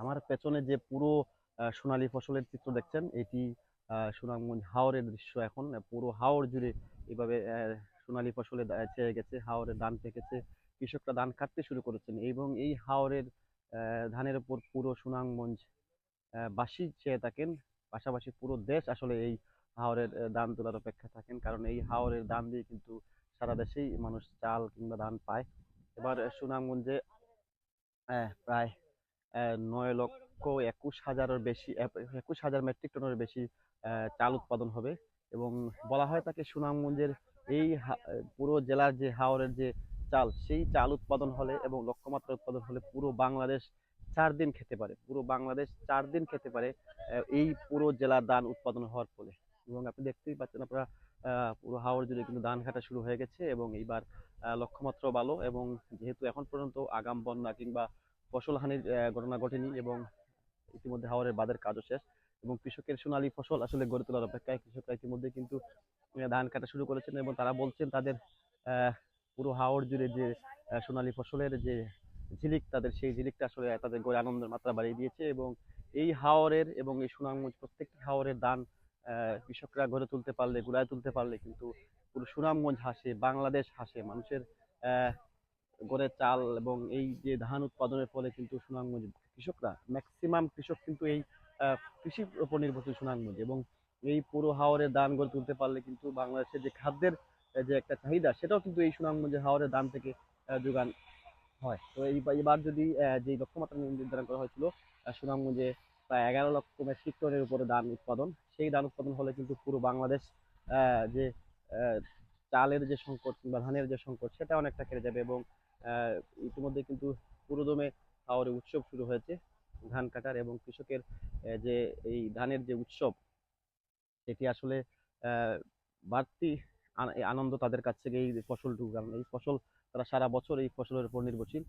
আমার পেছনে যে পুরো সোনালী ফসলের চিত্র দেখছেন, এটি সুনামগঞ্জ হাওরের দৃশ্য এখন। পুরো হাওর জুড়ে এভাবে সোনালী ফসলে ছেয়ে গেছে হাওরের ধান পেকেছে কৃষকরা ধান কাটতে শুরু করেছেন এবং এই হাওরের ধানের উপর পুরো সুনামগঞ্জ বাসী চেয়ে থাকেন। পাশাপাশি পুরো দেশ আসলে এই হাওরের ধান তোলার অপেক্ষা থাকেন, কারণ এই হাওরের ধান দিয়ে কিন্তু সারা দেশেই মানুষ চাল কিংবা ধান পায়। এবার সুনামগঞ্জে প্রায় নয় লক্ষ একুশ হাজারের বেশি একুশ হাজার মেট্রিক টনের বেশি চাল উৎপাদন হবে। এবং বলা হয় তাকে সুনামগঞ্জের এই পুরো জেলার যে হাওরের যে চাল সেই চাল উৎপাদন হলে এবং লক্ষ্যমাত্রা উৎপাদন হলে পুরো বাংলাদেশ চার দিন খেতে পারে। পুরো বাংলাদেশ চার দিন খেতে পারে এই পুরো জেলার ধান উৎপাদন হওয়ার ফলে। এবং আপনি দেখতেই পাচ্ছেন আপনারা পুরো হাওর জুড়ে কিন্তু ধান কাটা শুরু হয়ে গেছে এবং এইবার আহ, লক্ষ্যমাত্রাও ভালো। এবং যেহেতু এখন পর্যন্ত আগাম বন্যা কিংবা ফসল হানির ঘটনা ঘটেনি এবং ইতিমধ্যে হাওরের বাদের কাজও শেষ এবং কৃষকের সোনালী ফসল আসলে গড়ে তোলার অপেক্ষায় কৃষকরা ইতিমধ্যে কিন্তু ধান কাটা শুরু করেছেন এবং তারা বলছেন তাদের পুরো হাওর জুড়ে যে সোনালী ফসলের যে ঝিলিক, তাদের সেই ঝিলিকটা আসলে তাদের গড়ে আনন্দের মাত্রা বাড়িয়ে দিয়েছে এবং এই হাওরের এবং এই সুনামগঞ্জ প্রত্যেকটি হাওরের ধান কৃষকরা গড়ে তুলতে পারলে, গুড়ায় তুলতে পারলে কিন্তু পুরো সুনামগঞ্জ হাসে, বাংলাদেশ হাসে, মানুষের গড়ে চাল এবং এই যে ধান উৎপাদনের ফলে কিন্তু সুনামগঞ্জ কৃষকরা ম্যাক্সিমাম কৃষক কিন্তু এই কৃষির উপর নির্ভরশীল সুনামগঞ্জ এবং এই পুরো হাওরের ধান গড়ে তুলতে পারলে কিন্তু বাংলাদেশের যে খাদ্যের যে একটা চাহিদা, সেটাও কিন্তু এই সুনামগঞ্জের হাওরের ধান থেকে যোগান হয়। তো এই এবার যদি যে লক্ষ্যমাত্রা নির্ধারণ করা হয়েছিল সুনামগঞ্জে প্রায় এগারো লক্ষ মেট্রিক টনের উপরে ধান উৎপাদন, সেই ধান উৎপাদন হলে কিন্তু পুরো বাংলাদেশ যে চালের যে সংকট কিংবা ধানের যে সংকট, সেটা অনেকটা কেটে যাবে এবং ইতিমধ্যে কিন্তু পুরোদমে হাওরে উৎসব শুরু হয়েছে ধান কাটার এবং কৃষকের যে এই ধানের যে উৎসব, সেটি আসলে বাড়তি আনন্দ তাদের কাছ থেকে এই কারণ এই ফসল তারা সারা বছর এই ফসলের উপর নির্ভরশীল।